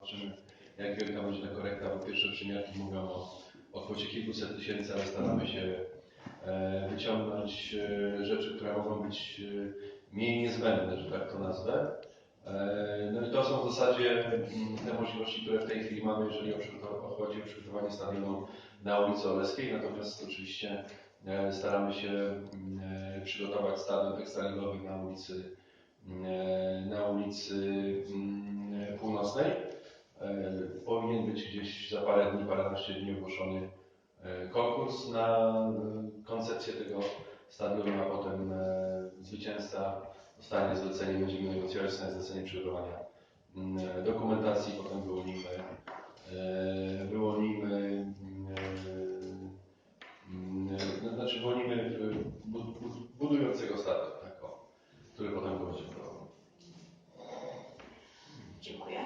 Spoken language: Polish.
zobaczymy jak wielka będzie ta korekta, bo pierwsze przymiarki mówią o, o kwocie kilkuset tysięcy, ale staramy się e, wyciągnąć e, rzeczy, które mogą być e, mniej niezbędne, że tak to nazwę. No i to są w zasadzie mm, te możliwości, które w tej chwili mamy, jeżeli chodzi o przygotowanie stadionu na ulicy Oleskiej. Natomiast oczywiście staramy się mm, przygotować stadion ekstraligowy na ulicy, na ulicy mm, Północnej. E, powinien być gdzieś za parę dni, paręnaście dni ogłoszony e, konkurs na e, koncepcję tego stadionu, a potem zwycięzca zostanie zlecenie, będziemy negocjować zlecenie przygotowania mm, dokumentacji, potem wyłonimy, wyłonimy mm, mm, znaczy wolimy budującego stadion, tak, o, który potem będzie budował. Dziękuję.